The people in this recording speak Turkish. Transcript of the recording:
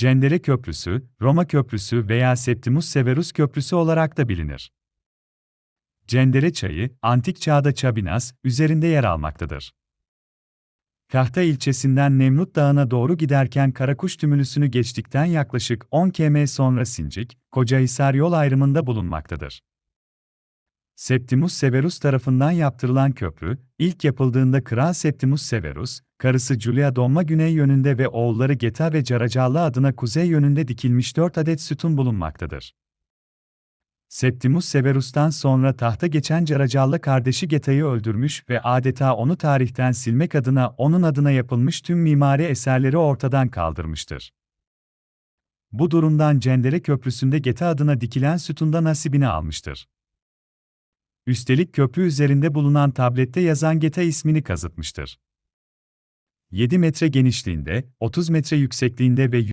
Cendere Köprüsü, Roma Köprüsü veya Septimus Severus Köprüsü olarak da bilinir. Cendere çayı, antik çağda Çabinas, üzerinde yer almaktadır. Kahta ilçesinden Nemrut Dağı'na doğru giderken Karakuş Tümülüsü'nü geçtikten yaklaşık 10 km sonra Sincik, Kocahisar yol ayrımında bulunmaktadır. Septimus Severus tarafından yaptırılan köprü, ilk yapıldığında Kral Septimus Severus, karısı Julia Domma güney yönünde ve oğulları Geta ve Caracallı adına kuzey yönünde dikilmiş 4 adet sütun bulunmaktadır. Septimus Severus'tan sonra tahta geçen Caracallı kardeşi Geta'yı öldürmüş ve adeta onu tarihten silmek adına onun adına yapılmış tüm mimari eserleri ortadan kaldırmıştır. Bu durumdan Cendere Köprüsü'nde Geta adına dikilen sütunda nasibini almıştır. Üstelik köprü üzerinde bulunan tablette yazan Geta ismini kazıtmıştır. 7 metre genişliğinde, 30 metre yüksekliğinde ve